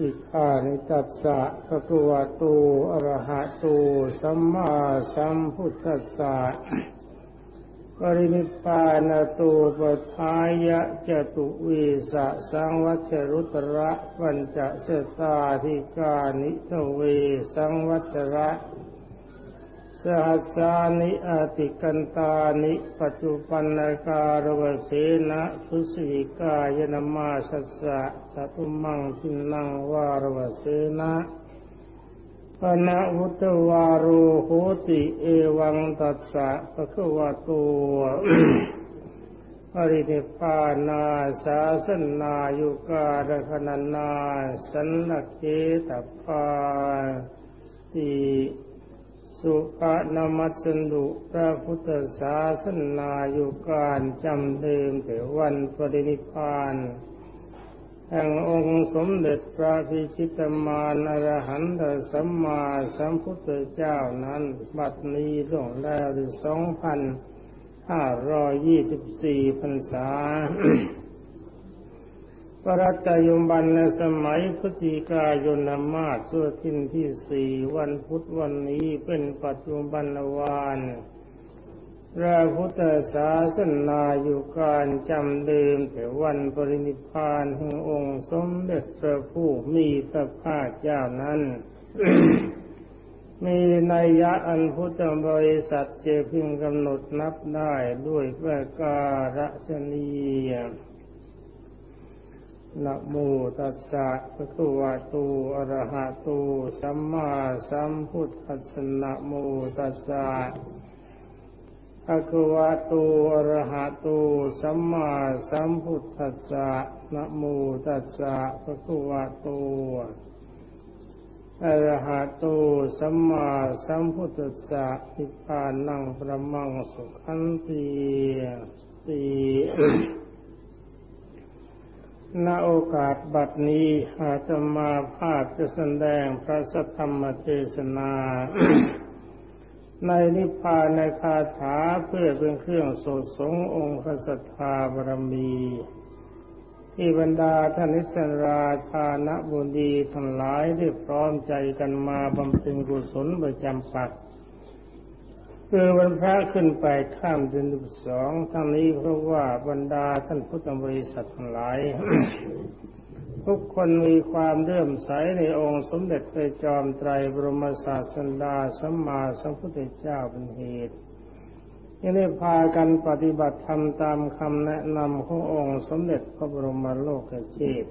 อิคานิตัสสะภะคะวะโตอะระหะโตสัมมาสัมพุทธัสสะปรินิพพานาตปทายะจตุวิสะสังวัชรุตระปัญจเสตาธิกานิทเวสังวัชระ สหัสานิอาติกันตานิปัจจุปันนาการวเสนะพุสิกายนามาสัสสะสัตุมังพินังวารวเสนะปนะวุตวารุโหติเอวังตัสสะปะคะวะโตปรินิพพานาสาสนายุการคณนาสันนเกตปาติ สุภนามัสนุพระพุทธศาสนาอยู่การจำเดิมแต่วันปรินิพานแห่งองค์สมเด็จพระพิชิตมารอรหันตสัมมาสัมพุทธเจ้านั้น บัดนี้ล่วงแล้วถึงสองพันห้าร้อยยี่สิบสี่พรรษา ปรัตยมบันในสมัยพฤศจิกายนมาสสุทินที่สี่วันพุธวันนี้เป็นปัจจุบันวานพระพุทธศาสนาอยู่การจำเดิมแต่วันปรินิพพานแห่งองค์สมเด็จพระผู้มีพระภาคเจ้านั้น มีนัยยะอันพุทธบริษัทเจพึงกำหนดนับได้ด้วยประการศนีย นะโมตัสสะภะคะวะโต อะระหะโต สัมมาสัมพุทธัสสะนะโมตัสสะภะคะวะโต อะระหะโต สัมมาสัมพุทธัสสะนะโมตัสสะภะคะวะโต อะระหะโต สัมมาสัมพุทธัสสะนิพพานังประมังสุขันติติ ณโอกาสบัดนี้อาตมาภาพจะแสดงพระสัทธรรมเทศนา ในนิพพานในคาถาเพื่อเป็นเครื่องสดสงองค์พระสัทธาบรมีที่บรรดาท่านิสราชาณบุรีทั้งหลายได้พร้อมใจกันมาบำเพ็ญกุศลประจำปัก คือวันพระขึ้นไปข้ามเดือนสิบสองทั้งนี้เพราะว่าบรรดาท่านพุทธบริษัททั้งหลาย ทุกคนมีความเลื่อมใสในองค์สมเด็จพระจอมไตรบรมศาสดาสัมมาสัมพุทธเจ้าเป็นเหตุยังได้พากันปฏิบัติธรรมตามคำแนะนำขององค์สมเด็จพระบรมโลกเชษ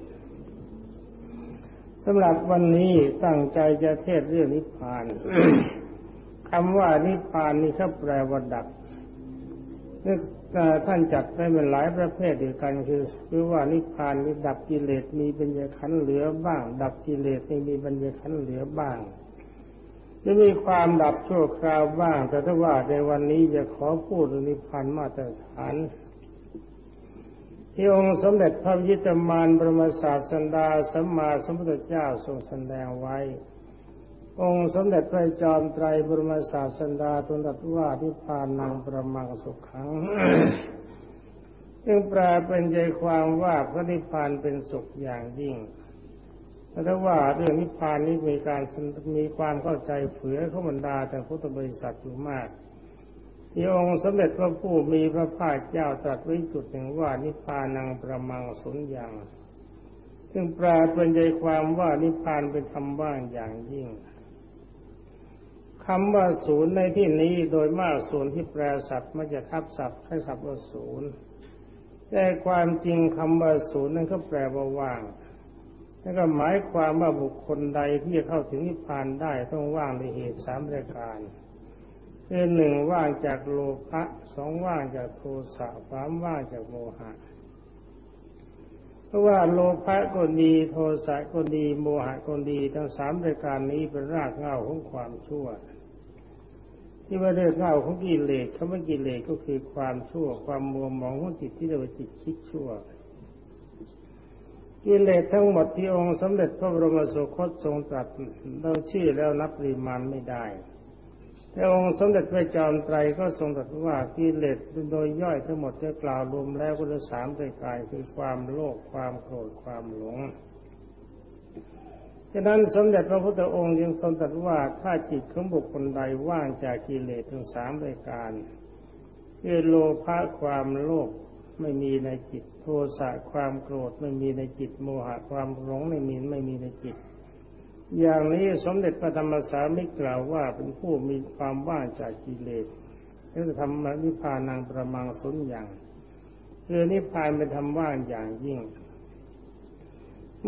สำหรับวันนี้ตั้งใจจะเทศเรื่องนิพพาน คำว่านิพพานนี่เขาแปลว่าดับนี่ท่านจัดไว้เป็นหลายประเภทเดียวกันคือคือว่านิพพานนี่ดับกิเลสมีปัญญาขันเหลือบ้าง ดับกิเลสไม่มีปัญญาขันเหลือบ้างจะมีความดับชั่วคราวบ้าง แต่ถ้าว่าในวันนี้จะขอพูดนิพพานมาตรฐานที่องค์สมเด็จพระยิตมานบรมศาสดาสัมมาสัมพุทธเจ้าทรงแสดงไว้ องค์สมเด็จพระจอมไตรบรมศาสดาตุนตัดว่าที่พานังประมังสุขขังจึงแปลเป็นใจความว่าพระนิพพานเป็นสุขอย่างยิ่งแต่ว่าเรื่องนิพพานนี้มีการมีความเข้าใจเผือขบรรดาแต่พุทธบริษัทอยู่มาก ที่องค์สมเด็จพระผู้มีพระภาคเจ้าตรัสไว้จุดหนึ่งว่านิพพานังประมังสุญญ์ซึ่งแปลเป็นใจความว่านิพพานเป็นธรรมว่างอย่างยิ่ง คำว่าศูนย์ในที่นี้โดยมากศูนย์ที่แปลศัพท์มันจะทับศัพท์ให้ศัพท์ว่าศูนย์แต่ความจริงคำว่าศูนย์นั้นก็แปลว่าว่างนั่นก็หมายความว่าบุคคลใดที่จะเข้าถึงนิพพานได้ต้องว่างในเหตุสามประการคือหนึ่งว่างจากโลภะสองว่างจากโทสะสามว่างจากโมหะเพราะว่าโลภะก็ดีโทสะก็ดีโมหะก็ดีทั้งสามประการนี้เป็นรากเหง้าของความชั่ว ที่ว่าเรื่องเล่าของกิเลสคำว่ากิเลสก็คือความชั่ว ความมัวหมองของจิตที่เรียกว่าจิตคิดชั่ว กิเลสทั้งหมดที่องค์สมเด็จพระบรมสุคตทรงตรัสเราชื่อแล้วนับปริมาณไม่ได้ แต่องค์สมเด็จพระจอมไตรก็ทรงตรัสว่ากิเลสโดยย่อยทั้งหมดจะกล่าวรวมแล้วก็จะสามประการคือความโลภความโกรธความหลง ฉะนั้นสมเด็จพระพุทธองค์ยังทรงตรัสว่าถ้าจิตของบุคคลใดว่างจากกิเลสทั้งสามรายการคือโลภะความโลภไม่มีในจิต โทสะความโกรธไม่มีในจิต โมหะความหลงไม่มีไม่มีในจิต อย่างนี้สมเด็จพระธรรมสามิกล่าวว่าเป็นผู้มีความว่างจากกิเลสนี่จะทำนิพพานังประมังสุญอย่างคือนิพพานเป็นธรรมว่างอย่างยิ่ง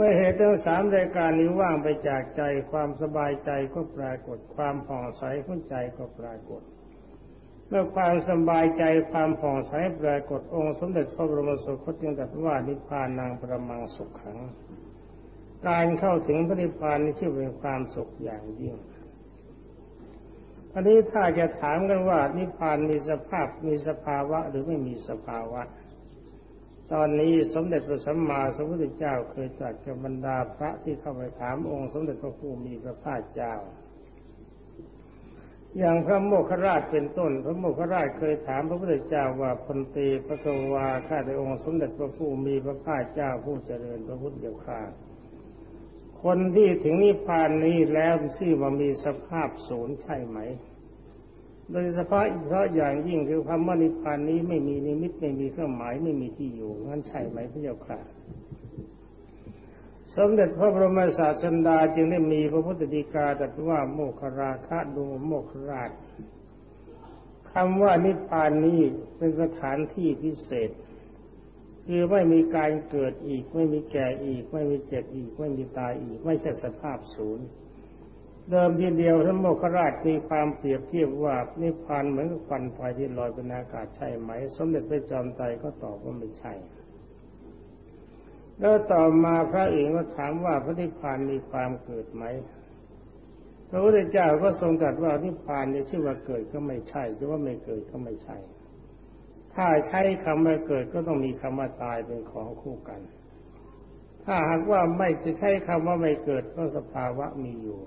มื่อเหตุทั้งสามรายการนี้ว่างไปจากใจความสบายใจก็ปรากฏ ความผ่องใสของใจก็ปรากฏ เมื่อความสบายใจความผ่องใสปรากฏองค์สมเด็จพระบรมสุคตจึงตรัสว่านิพพานังประมังสุขขัง การเข้าถึงพระนิพพานนี้ชื่อเป็นความสุขอย่างยิ่งอันนี้ถ้าจะถามกันว่านิพพานมีสภาพมีสภาวะหรือไม่มีสภาวะ ตอนนี้สมเด็จพระสัมมาสัมพุทธเจ้าเคยตรัสกับบรรดาพระที่เข้าไปถามองค์สมเด็จพระผู้มีพระภาคเจ้า อย่างพระโมคคราชเป็นต้น พระโมคคราชเคยถามพระพุทธเจ้าว่าพันตีพระกวาข้าแต่องค์สมเด็จพระผู้มีพระภาคเจ้าผู้เจริญพระพุทธเจ้าข้าคนที่ถึงนิพพานนี้แล้วชื่อว่ามีสภาพศูนย์ใช่ไหม โดยเฉพาะเพราะอย่างยิ่งคือคำว่านิพพานนี้ไม่มีนิมิตไม่มีเครื่องหมายไม่มีที่อยู่งั้นใช่ไหมพระเจ้าค่ะสมเด็จพระบรมศาสดาจึงได้มีพระพุทธดีกาตรัสว่าโมคราคะดูโมคราชคำว่านิพพานนี้เป็นสถานที่พิเศษ คือไม่มีการเกิดอีก ไม่มีแก่อีก ไม่มีเจ็บอีก ไม่มีตายอีก ไม่ใช่สภาพศูนย์ เดิมทีเดียวท่านโมคราชมีความเปรียบเทียบว่านิพพานเหมือนกับควันไฟที่ลอยเป็นอากาศใช่ไหม สมเด็จพระจอมไตรก็ตอบว่าไม่ใช่ แล้วต่อมาพระเอกก็ถามว่าพระนิพพานมีความเกิดไหมพระพุทธเจ้าก็ทรงตรัสว่านิพพานเนี่ยชื่อว่าเกิดก็ไม่ใช่จะว่าไม่เกิดก็ไม่ใช่ ถ้าใช้คำว่าเกิดก็ต้องมีคำว่าตายเป็นของคู่กัน ถ้าหากว่าไม่จะใช้คำว่าไม่เกิดก็สภาวะมีอยู่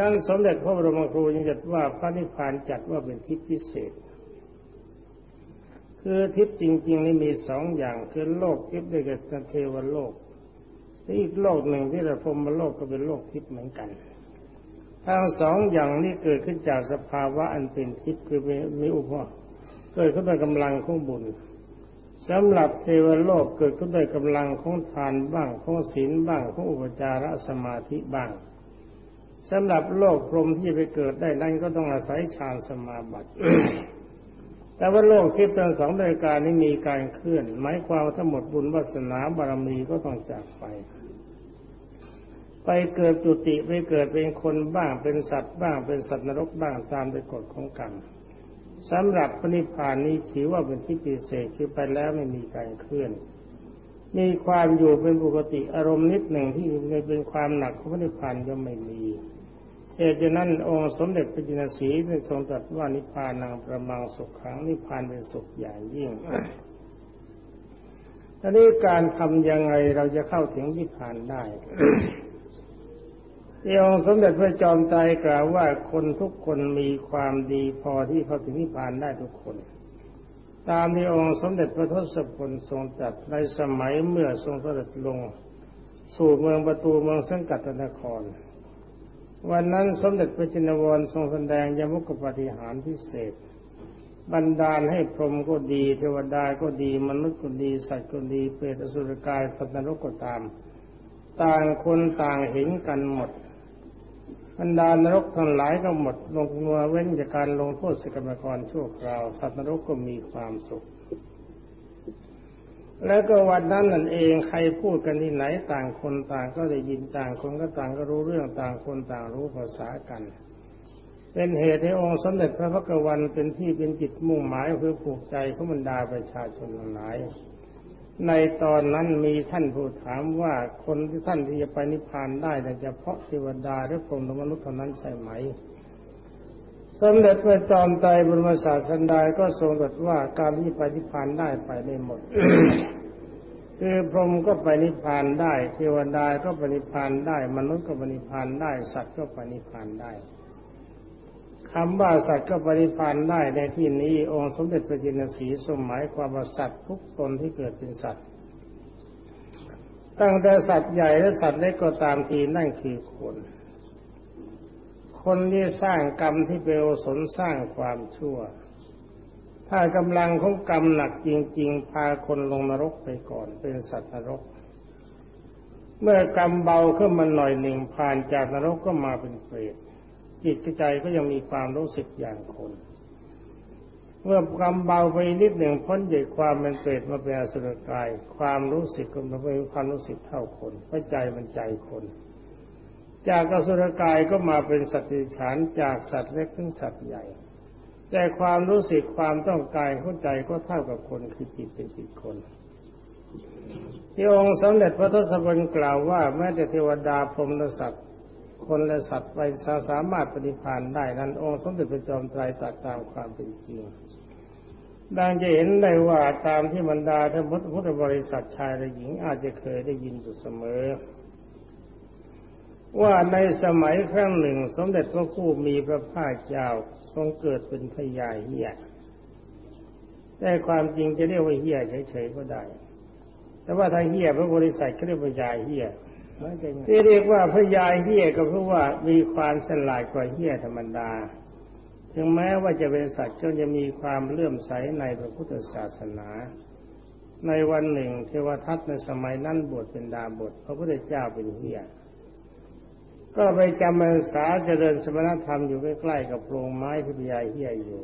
ดังสมเด็จพระบรมครูยังจัดว่าพระนิพพานจัดว่าเป็นทิพย์พิเศษ คือทิพย์จริง ๆ นี่มีสองอย่างคือโลกทิพย์ด้วยกับเทวโลกและอีกโลกหนึ่งที่เราพรมโลกก็เป็นโลกทิพย์เหมือนกันทั้งสองอย่างนี้เกิดขึ้นจากสภาวะอันเป็นทิพย์คือมีอุปเกิดขึ้นด้วยกำลังของบุญสำหรับเทวโลกเกิดขึ้นด้วยกำลังของทานบ้างของศีลบ้างของอุปจารสมาธิบ้าง สำหรับโลกพรหมที่ไปเกิดได้นั้นก็ต้องอาศัยฌานสมาบัติ แต่ว่าโลกทิพย์ทั้งสองรายการนี้มีการเคลื่อน หมายความว่าทั้งหมดบุญวาสนาบารมีก็ต้องจากไป ไปเกิดจุติไปเกิดเป็นคนบ้างเป็นสัตว์บ้างเป็นสัตว์นรกบ้างตามไปกฎของกรรมสำหรับพระนิพานนี้ถือว่าเป็นที่พิเศษคือไปแล้วไม่มีการเคลื่อน มีความอยู่เป็นปกติอารมณ์นิดหนึ่งที่เป็นความหนักของพระนิพพานก็ไม่มี เหตุฉะนั้นองค์สมเด็จพระจินสีได้ทรงตรัสว่านิพพานังประมังสุขขังนิพพานเป็นสุขอย่างยิ่งทีนี้การทำยังไงเราจะเข้าถึงนิพพานได้ที่องค์สมเด็จพระจอมไตรกล่าวว่าคนทุกคนมีความดีพอที่เข้าถึงนิพพานได้ทุกคน ตามที่องค์สมเด็จพระทศพลทรงตรัสในสมัยเมื่อทรงเสด็จลง สู่เมืองประตูเมืองสังกัตนคร วันนั้นสมเด็จพระจินวรทรงแสดงยมุกปฏิหารพิเศษบันดาลให้พรหมก็ดี เทวดาก็ดี มนุษย์ก็ดี สัตว์ก็ดี เปรตอสุรกายสัตว์นรกก็ตาม ต่างคนต่างเห็นกันหมด บรรดานรกทั้งหลายก็หมด ลงมาเว้นจากการลงโทษสกรรมกรชั่วคราว สัตว์นรกก็มีความสุข แล้วก็วันนั้นนั่นเองใครพูดกันที่ไหนต่างคนต่างก็ได้ยินต่างคนก็ต่างก็รู้เรื่องต่างคนต่างรู้ภาษากัน เป็นเหตุให้องค์สมเด็จพระพักวันเป็นที่เป็นจิตมุ่งหมายเพื่อผูกใจของบรรดาประชาชนทั้งหลายในตอนนั้นมีท่านผู้ถามว่าคนที่ท่านที่จะไปนิพพานได้แต่เฉพาะเทวดาหรือพรหมหรือมนุษย์เท่านั้นใช่ไหม สมเด็จพระจอมไตรบรมศาสดาก็ทรงตรัสว่าการที่ไปนิพพานได้ไปได้หมด คือพรหมก็ไปนิพพานได้ เทวดาก็ไปนิพพานได้ มนุษย์ก็ไปนิพพานได้ สัตว์ก็ไปนิพพานได้คำว่าสัตว์ก็ปฏิพันธ์ได้ในที่นี้องค์สมเด็จพระจินสีสมหมายความว่าสัตว์ทุกตนที่เกิดเป็นสัตว์ ตั้งแต่สัตว์ใหญ่และสัตว์เล็กก็ตามทีนั่นคือคน คนที่สร้างกรรมที่เป็นโอสนสร้างความชั่ว ถ้ากำลังของกรรมหนักจริง ๆ พาคนลงนรกไปก่อน เป็นสัตว์นรก เมื่อกรรมเบาขึ้นมาหน่อยหนึ่งผ่านจากนรกก็มาเป็นเปรตจิตใจก็ยังมีความรู้สึกอย่างคน เมื่อกรรมเบาไปนิดหนึ่งพ้นจากความเป็นเปรตมาเป็นอสุรกาย ความรู้สึกก็มาเป็นความรู้สึกเท่าคนเพราะใจมันใจคน จากอสุรกายก็มาเป็นสัตว์ดิฉานจากสัตว์เล็กถึงสัตว์ใหญ่ แต่ความรู้สึกความต้องการเข้าใจก็เท่ากับคนคือจิตเป็นจิตคนที่องค์สมเด็จพระทศพลกล่าวว่าแม้แต่เทวดาพรหมและสัตว์ คนและสัตว์ไปสามารถปฏิพานได้นั้น องค์สมเด็จพระจอมไตรตรัสตามความเป็นจริงดังจะเห็นได้ว่าตามที่บรรดาท่านพุทธบริษัทชายและหญิงอาจจะเคยได้ยินอยู่เสมอ ว่าในสมัยครั้งหนึ่ง สมเด็จพระผู้มีพระภาคเจ้าทรงเกิดเป็นพญาเฮียแต่ความจริงจะเรียกว่าเฮียเฉยๆก็ได้ แต่ว่าถ้าเฮียพระบริษัทก็เรียกว่าพญาเฮียที่เรียกว่าพญาเฮียก็เพราะว่ามีความฉลาดกว่าเฮียธรรมดา ถึงแม้ว่าจะเป็นสัตว์ก็จะมีความเลื่อมใสในพระพุทธศาสนาในวันหนึ่งเทวทัตในสมัยนั้นบวชเป็นดาบทพระพุทธเจ้าเป็นเฮีย ก็ไปจำพรรษาเจริญสมณธรรมอยู่ใกล้ๆกับโพรงไม้ที่พญาเฮียอยู่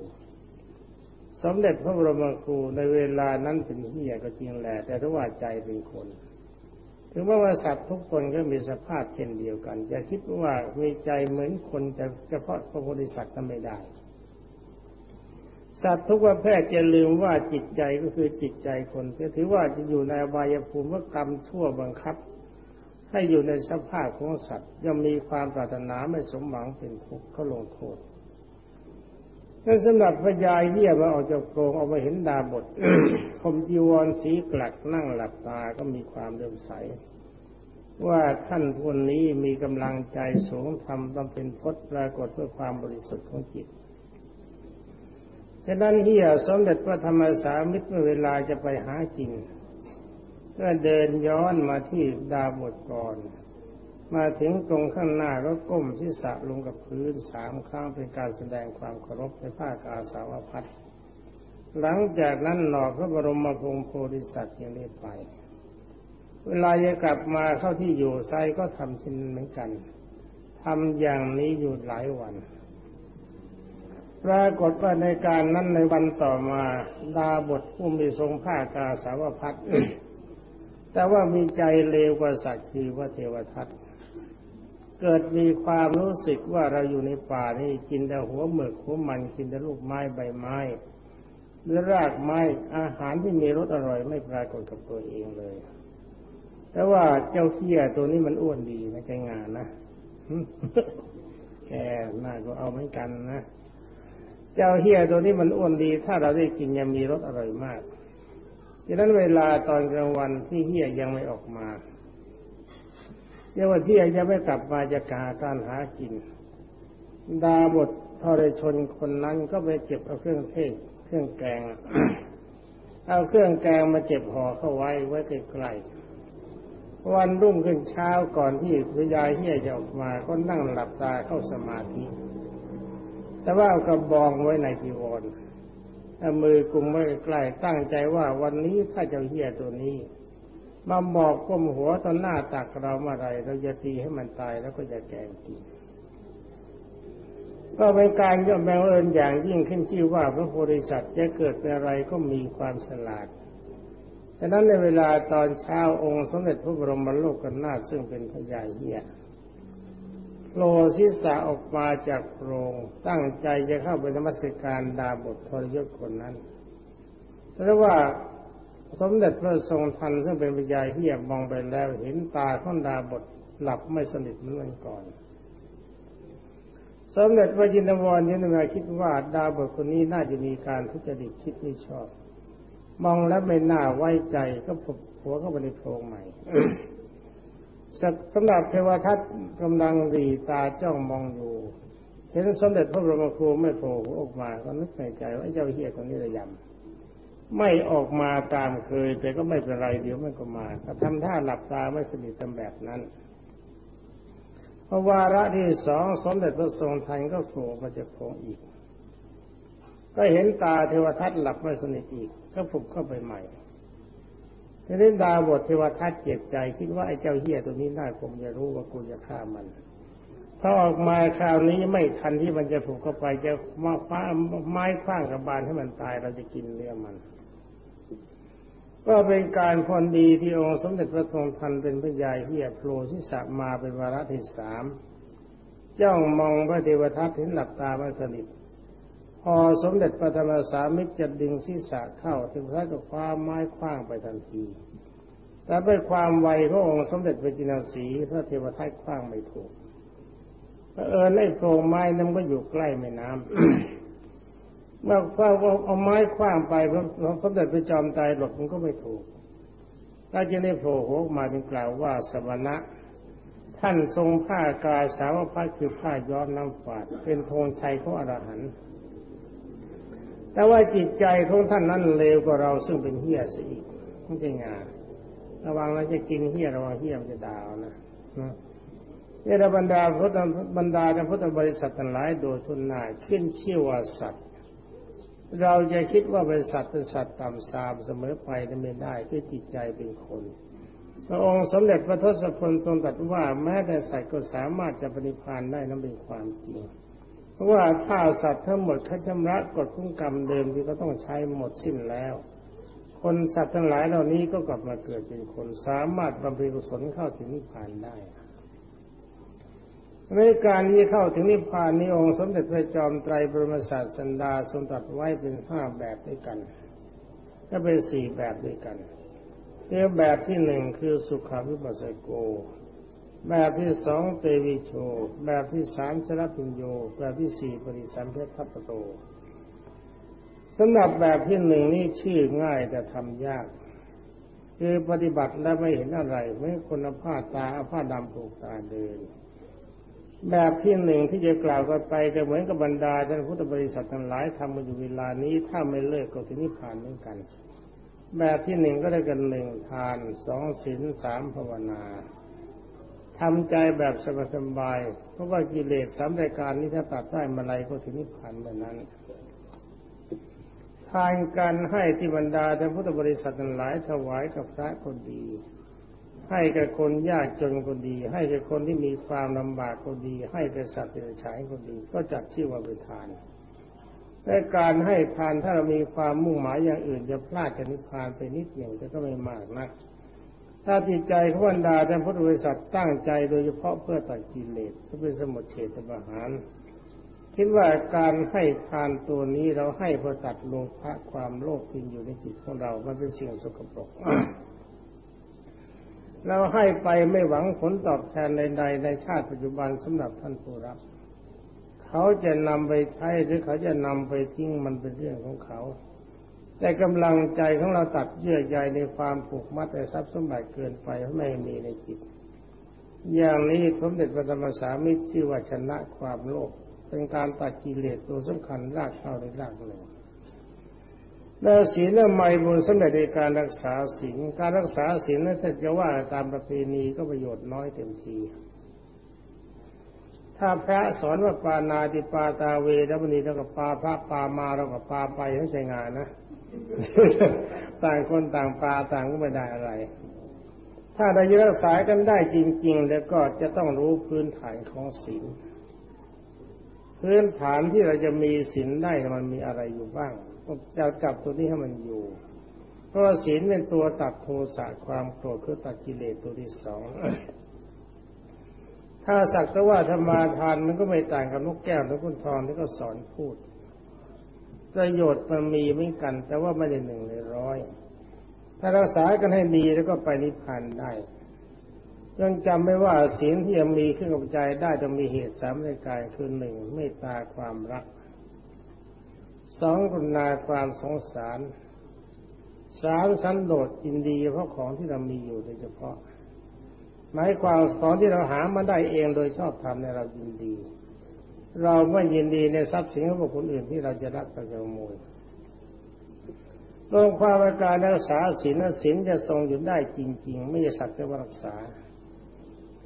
สมเด็จพระบรมครูในเวลานั้นเป็นเฮียก็จริงแหละแต่ถ้าว่าใจเป็นคน ถึงแม้ว่าสัตว์ทุกคนก็มีสภาพเช่นเดียวกันจะคิดว่ามีใจเหมือนคนจะเฉพาะพระโพธิสัตว์ก็ไม่ได้ สัตว์ทุกประเภทจะลืมว่าจิตใจก็คือจิตใจคนถือว่าจะอยู่ในอบายภูมิว่ากรรมชั่วบังคับ ให้อยู่ในสภาพของสัตว์ยังมีความปรารถนาไม่สมหวังเป็นทุกข์เขาลงโทษนั่นสำหรับพญาเยี่ยมาออกจากโกรงเอามาเห็นดาบทผมจีวรสีกลักนั่งหลับตาก็มีความเลื่อมใส ว่าท่านคนนี้มีกำลังใจสูงทำต้องเป็นพจน์ปรากฏเพื่อความบริสุทธิ์ของจิตฉะนั้นเฮียสมเด็จพระธรรมสามิตรเมื่อเวลาจะไปหากิน ก็เดินย้อนมาที่ดาบทก่อน มาถึงตรงข้างหน้าก็ก้มศีรษะลงกับพื้นสามครั้งเป็นการแสดงความเคารพในภาคอาสาวพัดหลังจากนั้นหนอพระบรมพงโพธิสัตว์ยังได้ไป เวลาจะกลับมาเข้าที่อยู่ไซก็ทำเช่นเหมือนกันทำอย่างนี้อยู่หลายวัน ปรากฏว่าในการนั้นในวันต่อมา ดาบทผู้มีทรงผ้ากาสาวพัด แต่ว่ามีใจเลวกว่าสัตว์คือว่าเทวทัตเกิดมีความรู้สึกว่าเราอยู่ในป่านี่กินแต่หัวหมึกหัวมันกินแต่ลูกไม้ใบไม้หรือรากไม้อาหารที่มีรสอร่อยไม่ปรากฏกับตัวเองเลย แต่ว่าเจ้าเขี้ยตัวนี้มันอ้วนดีนะใจงานนะแกน่าก็เอาเหมือนกันนะ เจ้าเฮียตัวนี้มันอ้วนดี ถ้าเราได้กินยังมีรสอร่อยมาก ดังนั้นเวลาตอนกลางวันที่เฮียยังไม่ออกมาเรียกว่าที่ยังไม่กลับมาจะกาการหากิน ดาบททรชนคนนั้นก็ไปเก็บเอาเครื่องเทศเครื่องแกง เอาเครื่องแกงมาเจ็บห่อเข้าไว้ไว้ใกลๆวันรุ่งขึ้นเช้าก่อนที่พญาเฮียจะออกมาก็นั่งหลับตาเข้าสมาธิ แต่ว่าเอากระบองไว้ในจีวร เอามือกุมไว้ใกล้ตั้งใจว่าวันนี้ถ้าเจ้าเฮียตัวนี้ มาบอกก้มหัวตอนหน้าตักเราเมื่อไรเราจะตีให้มันตายแล้วก็จะแกงกินก็เป็นการย่อมแบ่งเอิญอย่างยิ่งขึ้นชื่อว่าพระโพธิสัตว์จะเกิดเป็นอะไรก็มีความฉลาดดังนั้นในเวลาตอนเช้าองค์สมเด็จพระบรมโลกกันนาซึ่งเป็นพญาเฮีย โผล่ศีรษะออกมาจากโพรงตั้งใจจะเข้าไปนมัสการดาบททรยศคนนั้นแต่ว่าสมเด็จพระทรงทันซึ่งเป็นวิญญาเฮียมองไปแล้วเห็นตาข้นดาบทหลับไม่สนิทเหมือนก่อน สมเด็จพระจินวรยินดีคิดว่าดาบทคนนี้น่าจะมีการทุจริตคิดไม่ชอบ มองแล้วไม่น่าไว้ใจก็ผหัวเข้าไปในโพรงใหม่ สำหรับเทวทัตกำลังรีตาจ้องมองอยู่เห็นสมเด็จพระบรมครูไม่โผล่ออกมาก็นึกในใจว่าเจ้าเฮียคนนี้ระยำไม่ออกมาตามเคย แต่ก็ไม่เป็นไรเดี๋ยวมันก็มาถ้าทำท่าหลับตาไม่สนิททำแบบนั้นพระวาระที่สองสมเด็จพระทรงทันก็โผล่มาจากโพงอีก ก็เห็นตาเทวทัตหลับไม่สนิทอีก ก็ปลุกเข้าไปใหม่ ทีนี้ดาบทเทวทัตเจ็บใจ คิดว่าไอ้เจ้าเฮียตัวนี้น่าคงจะรู้ว่ากูจะฆ่ามันถ้าออกมาคราวนี้ไม่ทันที่มันจะผูกเข้าไปจะมาฟ้าไม้คว้างกับบานให้มันตายเราจะกินเนื้อมัน ก็เป็นการพรดีที่องค์สมเด็จพระทรงทันเป็นพระยาเฮียโผล่ที่สัมาเป็นวาระที่สามจ้องมองพระเทวทัตเห็นหลับตาไม่สนิท พอสมเด็จพระธรรมสามิตรจะดึงศีรษะเข้าเทวทัตก็คว้าไม้คว้างไปทันทีแต่เป็นความไวขององค์สมเด็จพระจินสีพระเทวทัตคว้างไม่ถูกเออไอ้โพรงไม้นั้นก็อยู่ใกล้แม่น้ำเมื่อคว้างเอาไม้คว้างไปพระสมเด็จพระจอมไตรหลบมันก็ไม่ถูกถ้าจะได้โผล่หัวมาเป็นกล่าวว่าสมณะท่านทรงผ้ากายสาวพัดคือผ้าย้อมน้ำฝาด เป็นธงชัยของอรหันต์ แต่ว่าจิตใจของท่านนั้นเลวกว่าเราซึ่งเป็นเฮี้ยสิอีกไม่ใช่งาระวังเราจะกินเฮี้ยระวังเฮี้ยมันจะดาวนะนี่ระบรรดาพุทธบรรดาพุทธบริษัททั้งหลายโดยทุนหน้าขึ้นชื่อว่าสัตว์เราจะคิดว่าเป็นสัตว์เป็นสัตว์ต่ำซามเสมอไปไม่ได้ด้วยจิตใจเป็นคนพระองค์สมเด็จพระทศพลทรงตรัสว่าแม้แต่สัตว์ก็สามารถจะปฏิพานได้นั้นเป็นความจริง ว่าถ้าสัตว์ทั้งหมดเขาชำระกฎคุ้มกรรมเดิมที่เขาต้องใช้หมดสิ้นแล้ว คนสัตว์ทั้งหลายเหล่านี้ก็กลับมาเกิดเป็นคนสามารถบำเพ็ญกุศลเข้าถึงนิพพานได้ในการที่เข้าถึงนิพพานนี้องค์สมเด็จพระจอมไตรบรมศาสันดาทรงตรัสไว้เป็นห้าแบบด้วยกันก็เป็นสี่แบบด้วยกันเรื่องแบบที่หนึ่งคือสุขวิปัสสโก แบบที่สองเตวิโช แบบที่สามชรพิญโย แบบที่สี่ปริสัมเพทัปโตสำหรับแบบที่หนึ่งนี่ชื่อง่ายแต่ทำยาก คือปฏิบัติแล้วไม่เห็นอะไร ไม่คนผ้าตาผ้าดำผูกตาเดิน แบบที่หนึ่งที่จะกล่าวกันไปจะเหมือนกับบรรดาท่านพุทธบริษัททั้งหลายทำมาอยู่เวลานี้ถ้าไม่เลิกก็ถึงนิพพานเหมือนกัน แบบที่หนึ่งก็ได้กันหนึ่งทานสองศีลสามภาวนา ทำใจแบบสบายๆเพราะว่ากิเลสสามรายการนี้ถ้าตัดได้มาไรก็ถึงนิพพานเมื่อนั้นทานการให้ที่บรรดาท่านพุทธบริษัททั้งหลายถวายกับพระก็ดี ให้กับคนยากจนก็ดี ให้กับคนที่มีความลำบากก็ดี ให้กับสัตว์เดรัจฉานก็ดี ก็จัดชื่อว่าเป็นทานแต่การให้ทานถ้าเรามีความมุ่งหมายอย่างอื่นจะพลาดจะนิพพานไปนิดหนึ่งแต่ก็ไม่มากนัก ถ้าจิตใจของบรรดาแต่พุทธบริษัทตั้งใจโดยเฉพาะเพื่อตัดกิเลสเพื่เป็นสมุทเฉตประหาร คิดว่าการให้ทานตัวนี้เราให้เพื่อตัดโลภะความโลภที่อยู่ในจิตของเรา มันเป็นสิ่งสกปรกเราให้ไปไม่หวังผลตอบแทนใดๆในชาติปัจจุบันสำหรับท่านผู้รับ เขาจะนำไปใช้หรือเขาจะนำไปทิ้งมันเป็นเรื่องของเขา แต่กำลังใจของเราตัดเยื่อใยในความผูกมัดในทรัพย์สมบัติเกินไปไม่มีในจิต อย่างนี้สมเด็จพระธรรมสามิตรชื่อว่าชนะความโลภเป็นการตัดกิเลสตัวสำคัญรากเข้าในรากหนึ่งแล้วศีลละไมบุญสำเร็จในการรักษาศีลการรักษาศีลนั้นถ้าจะว่าตามประเพณีก็ประโยชน์น้อยเต็มที ถ้าพระสอนว่าปานาติปาตาเวรมณีแล้วก็ปาพระปามาเราก็ปาไปไม่ใช่งานนะต่างคนต่างปาต่างก็ไม่ได้อะไร ถ้าเราจะรักษากันได้จริง ๆ แล้วก็จะต้องรู้พื้นฐานของศีลพื้นฐานที่เราจะมีศีลได้มันมีอะไรอยู่บ้างจะจับตัวนี้ให้มันอยู่ เพราะศีลเป็นตัวตัดโทสะความโกรธคือตัดกิเลสตัวที่สอง ถ้าสักแต่ว่าธรรมาทานมันก็ไม่ต่างกับนกแก้วหรือคุณทองที่ก็สอนพูด ประโยชน์มันมีไม่กัน แต่ว่าไม่ได้หนึ่งในร้อย ถ้ารักษากันให้ดีแล้วก็ไปนิพพานได้ยังจำไม่ว่าศีลที่จะมีขึ้นกับใจได้จะมีเหตุสามในกายคือหนึ่งเมตตาความรักสองกรุณาความสงสารสามสันโดษยินดีเพราะของที่เรามีอยู่โดยเฉพาะ หมายความของที่เราหามาได้เองโดยชอบทำในเรายินดี เราไม่ยินดีในทรัพย์สินของคนอื่นที่เราจะรักเราจะขโมยรวมความว่าการรักษาศีลศีลจะทรงอยู่ได้จริง ๆ ไม่ใช่สักแต่ว่ารักษา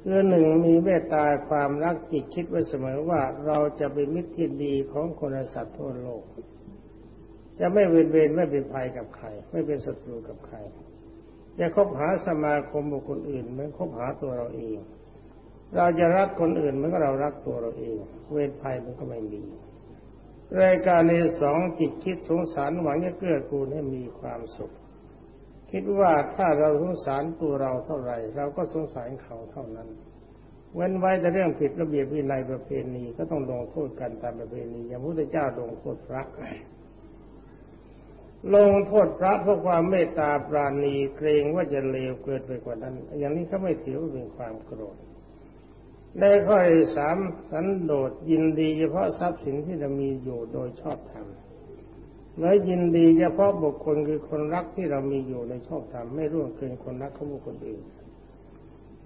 คือหนึ่งมีเมตตาความรักจิตคิดไว้เสมอว่าเราจะเป็นมิตรที่ดีของคนสัตว์ทั่วโลก จะไม่เวรเวรไม่เป็นภัยกับใคร ไม่เป็นศัตรูกับใคร จะคบหาสมาคมบุคคลอื่นเหมือนคบหาตัวเราเอง เราจะรักคนอื่นเหมือนเรารักตัวเราเอง เวรภัยมันก็ไม่มีรายการในสองจิตคิดสงสารหวังจะเกื้อกูลให้มีความสุข คิดว่าถ้าเราสงสารตัวเราเท่าไหร่เราก็สงสารเขาเท่านั้น เว้นไว้แต่เรื่องผิดระเบียบวินัยประเพณีก็ต้องลงโทษกันตามประเพณีอย่างพระพุทธเจ้าลงโทษพระ ลงโทษพระเพราะความเมตตาปราณีเกรงว่าจะเลวเกินไปกว่านั้น อย่างนี้เขาไม่ถือว่าเป็นความโกรธได้ข้อสามสันโดษยินดีเฉพาะทรัพย์สินที่เรามีอยู่โดยชอบธรรมและยินดีเฉพาะบุคคลคือคนรักที่เรามีอยู่ในชอบธรรมไม่ร่วงเกินคนรักของบุคคลอื่น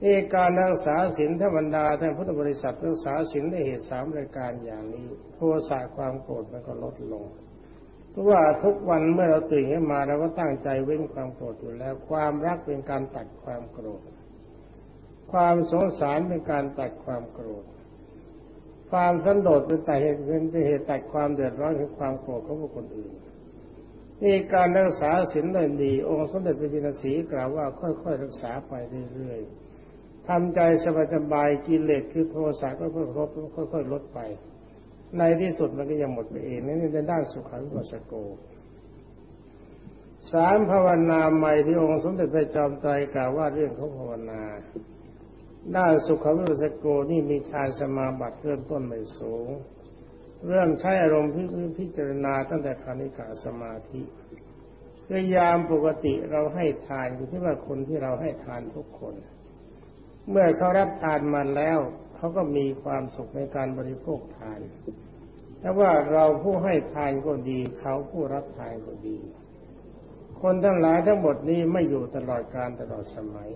เอการรักษาศีลธรรมดาท่านพุทธบริษัทรักษาศีลได้เหตุสามรายการอย่างนี้ โทสะความโกรธมันก็ลดลง ว่าทุกวันเมื่อเราตื่นขึ้นมาเราก็ตั้งใจเว้นความโกรธอยู่แล้ว ความรักเป็นการตัดความโกรธ ความสงสารเป็นการตัดความโกรธ ความสันโดษเป็นแต่เหตุเป็นเหตุตัดความเดือดร้อนคือความโกรธของบุคคลอื่นนี่การรักษาศีลโดยดีองค์สมเด็จพระจินสีกล่าวว่าค่อยๆรักษาไปเรื่อยๆทำใจสบายๆกิเลสคือโทสะก็ค่อยๆลดค่อยๆลดไป ในที่สุดมันก็ยังหมดไปเองนี่ในด้านสุขาวิปัสสโกสามภาวนาใหม่ที่องค์สมเด็จพระจอมไตรกล่าวว่าเรื่องของภาวนา ด้านสุขวิปัสสโกนี่มีฌานสมาบัติเริ่มต้นไม่สูง เริ่มใช้อารมณ์พิจารณาตั้งแต่คานิกาสมาธิพยายามปกติเราให้ทานอยู่ที่ว่าคนที่เราให้ทานทุกคน เมื่อเขารับทานมาแล้ว เขาก็มีความสุขในการบริโภคทานแต่ว่าเราผู้ให้ทานก็ดี เขาผู้รับทานก็ดี คนทั้งหลายทั้งหมดนี้ไม่อยู่ตลอดการตลอดสมัย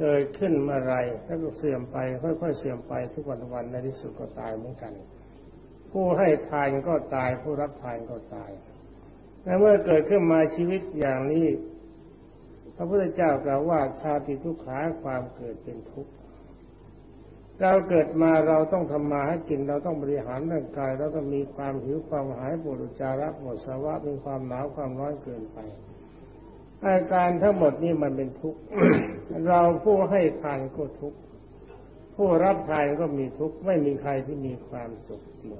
เกิดขึ้นเมื่อไรแล้วก็เสื่อมไป ค่อยๆเสื่อมไปทุกวันวันในที่สุดก็ตายเหมือนกัน ผู้ให้ทานก็ตาย ผู้รับทานก็ตายและเมื่อเกิดขึ้นมาชีวิตอย่างนี้ พระพุทธเจ้ากล่าวว่าชาติทุกขาความเกิดเป็นทุกข์ เราเกิดมาเราต้องทำมาให้กินเราต้องบริหารร่างกายเราต้องมีความหิวความหายปวดจาระปวดสวะมีความหนาวความร้อนเกินไปอาการทั้งหมดนี้มันเป็นทุกข์เราผู้ให้ทานก็ทุกข์ผู้รับทานก็มีทุกข์ไม่มีใครที่มีความสุขจริง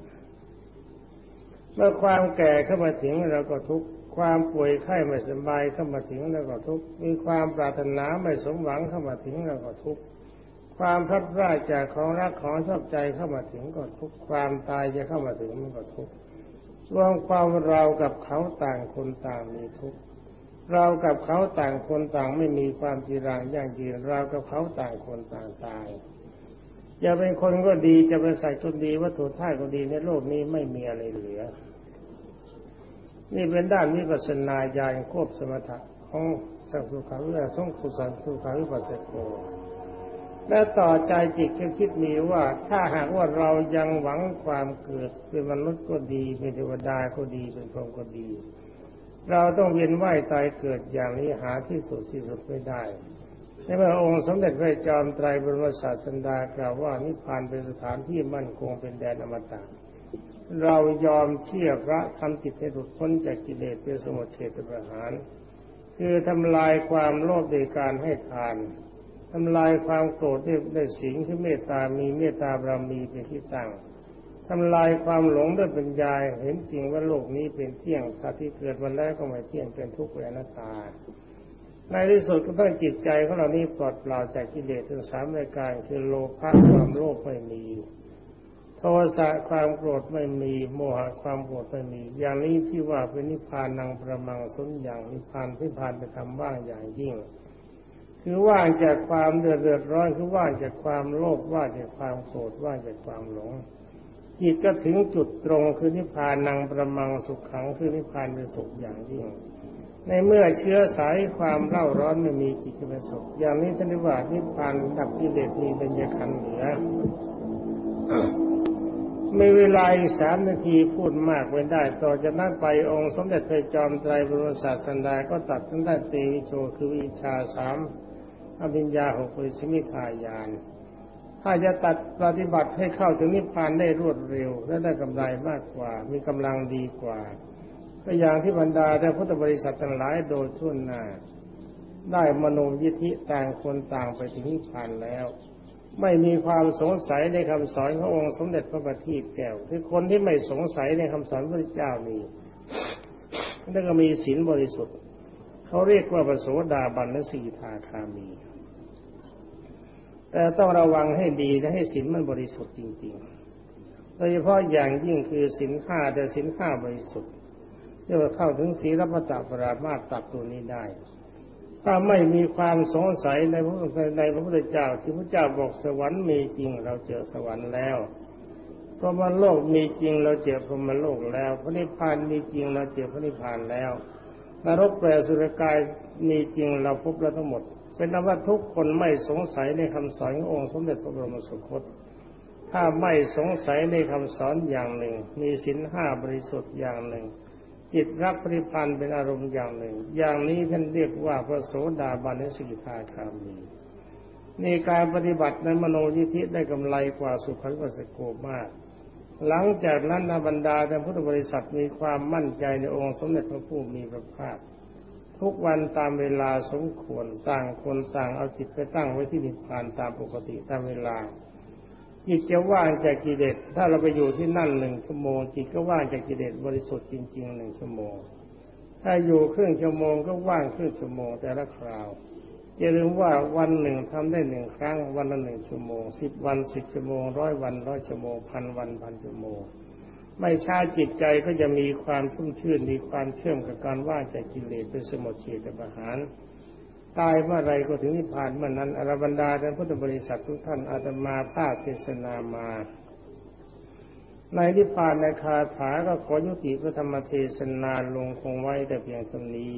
เมื่อความแก่เข้ามาถึงเราก็ทุกข์ความป่วยไข้ไม่สบายเข้ามาถึงเราก็ทุกข์มีความปรารถนาไม่สมหวังเข้ามาถึงเราก็ทุกข์ ความพลัดพรากจากของรักของชอบใจเข้ามาถึงก็ทุกความตายจะเข้ามาถึงมันก็ทุกข์รวมความเรากับเขาต่างคนต่างมีทุกเรากับเขาต่างคนต่างไม่มีความจีรังยั่งยืนเรากับเขาต่างคนต่างตายจะเป็นคนก็ดีจะเป็นสัตว์ก็ดีวัตถุธาตุก็ดีในโลกนี้ไม่มีอะไรเหลือ นี่เป็นด้านวิปัสสนาญาณควบสมถะของสังสุขาวิปัสสงขุสังสุขาวิปัสสโก และต่อใจจิตก็คิดมีว่าถ้าหากว่าเรายังหวังความเกิดเป็นมนุษย์ก็ดีเป็นเทวดาก็ดีเป็นพรหมก็ดี เราต้องเวียนว่ายตายเกิดอย่างนี้หาที่สุดที่สุดไม่ได้ในเมื่อองค์สมเด็จพระจอมไตรบรมศาสดากล่าวว่านิพพานเป็นสถานที่มั่นคงเป็นแดนอมตะเรายอมเชื่อพระทำจิตให้หลุดพ้นจากกิเลสเป็นสมุทเฉตประหาร คือทำลายความโลภโดยการให้ทาน ทำลายความโกรธด้วยสิ่งที่เมตตามีเมตตาบารมีเป็นที่ตั้งทำลายความหลงด้วยปัญญาเห็นจริงว่าโลกนี้เป็นเที่ยงสัตว์ที่เกิดวันแรกก็ไม่เที่ยงเป็นทุกข์เป็นอนัตตาในที่สุดก็ต้องจิตใจของเรานี้ปลอดเปล่าจากกิเลสทั้งสามรายการคือโลภะความโลภไม่มี โทสะความโกรธไม่มี โมหะความโกรธไม่มี อย่างนี้ที่ว่าเป็นนิพพานนังประมังสนอย่างนิพพานนิพพานเป็นธรรมว่างอย่างยิ่ง คือว่างจากความเดือดเดือดร้อนคือว่างจากความโลภว่างจากความโกรธว่างจากความหลง จิตก็ถึงจุดตรงคือนิพพานนางประมังสุขขังคือนิพพานเป็นสุขอย่างยิ่ง ในเมื่อเชื้อสายความเล่าร้อนไม่มีจิตเป็นสุขอย่างนี้ท่านว่านิพพานดับกิเลสมีเป็นยขันเหนือมีเวลาอีกสามนาทีพูดมากไว้ได้ ต่อจากนั้นไปองค์สมเด็จพระจอมไตรบรมศาสดาก็ตัดทั้งได้ตีวิโชคือวิชาสาม อภิญญาหกปริสมิทายาน ถ้าจะตัดปฏิบัติให้เข้าถึงนิพพานได้รวดเร็ว และได้กำไรมากกว่า มีกำลังดีกว่าก็อย่างที่บรรดาแต่พุทธบริษัททั้งหลายโดยทุ่นหน้า ได้มโนยิธิต่างคนต่างไปถึงนิพพานแล้ว ไม่มีความสงสัยในคำสอนขององค์สมเด็จพระบัณฑิตแก้วคือคนที่ไม่สงสัยในคำสอนพระเจ้ามีแล้วก็มีศีลบริสุทธิ์ เขาเรียกว่าปโสดาบันและสีทาคามี แต่ต้องระวังให้ดีและให้ศีลมันบริสุทธิ์จริง ๆ โดยเฉพาะอย่างยิ่งคือศีลห้าแต่ศีลห้าบริสุทธิ์เรียกว่าเข้าถึงศีลพัตตปรามาตตัดตัวนี้ได้ ถ้าไม่มีความสงสัยในพระในพระพุทธเจ้าที่พระเจ้าบอกสวรรค์มีจริง เราเจอสวรรค์แล้วพรหมโลกมีจริงเราเจอพรหมโลกแล้ว พระนิพพานมีจริงเราเจอพระนิพพานแล้ว นรกแปรสุรกายมีจริงเราพบแล้วทั้งหมด เป็นนว่าทุกคนไม่สงสัยในคำสอนขององค์สมเด็จพระบรมสุคต ถ้าไม่สงสัยในคำสอนอย่างหนึ่ง มีศีลห้าบริสุทธิ์อย่างหนึ่ง จิตรักปริพันธ์เป็นอารมณ์อย่างหนึ่ง อย่างนี้ท่านเรียกว่าพระโสดาบันสกิทาคามีในการปฏิบัติในมโนยิธิได้กำไรกว่าสุขันกัสโกมาก หลังจากนั้นนบรรดาแต่พุทธบริษัทมีความมั่นใจในองค์สมเด็จพระผู้มีพระภาคทุกวันตามเวลาสมควรต่างคนต่างเอาจิตไปตั้งไว้ที่นิพพานตามปกติตามเวลา จิตจะว่างจากกิเลสถ้าเราไปอยู่ที่นั่นหนึ่งชั่วโมง จิตก็ว่างจากกิเลสบริสุทธิ์จริงๆหนึ่งชั่วโมง ถ้าอยู่ครึ่งชั่วโมงก็ว่างครึ่งชั่วโมงแต่ละคราว อย่าลืมว่าวันหนึ่งทำได้หนึ่งครั้ง วันละหนึ่งชั่วโมงสิบวันสิบชั่วโมงร้อยวันร้อยชั่วโมงพันวันพันชั่วโมง ไม่ช้าจิตใจก็จะมีความชุ่มชื่นมีความเชื่อมกับการว่าจากกิเลสเป็นสมุทเฉทประหารตายเมื่อไรก็ถึงนิพพานเมื่อนั้นอรบรรดาท่านพุทธบริษัททุกท่านอาตมาภาคเทศนามา ในนิพพานในคาถาก็ขอยุติพระธรรมเทศนาลงคงไว้แต่เพียงเท่านี้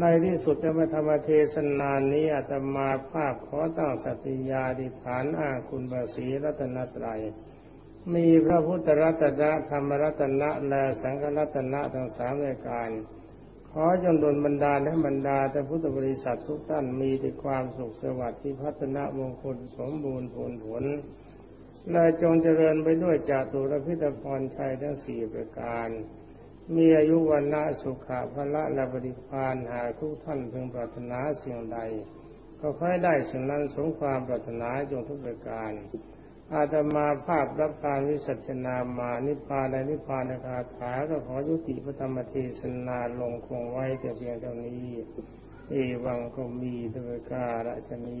ในที่สุดในพระธรรมเทศนานี้อาตมาภาพขอตั้งสัตยาดิฐานอ้างคุณบาสีรัตนตรัย มีพระพุทธรัตนะธรรมรัตนะและสังฆรัตนะทั้งสามรายการ ขอจงดลบรรดาและบรรดาแต่พุทธบริษัททุกท่านมีแต่ความสุขสวัสดิ์ที่พัฒนามงคลสมบูรณ์ผลผลและจงเจริญไปด้วยจาตุรพิธพรชัยทั้งสี่ประการ มีอายุวันนะสุขะพละและบริพานหากทุกท่านพึงปรารถนาสิ่งใด ก็ค่อยได้สิ่งนั้นสมความปรารถนาจงทุกประการ อาตมาภาพรับการวิสัชนามานิพพานในนิพพานในคาถาก็ขอยุติพระธรรมเทศนาลงคงไว้แต่เพียงเท่านี้ เอวังก็มีด้วยการะชนี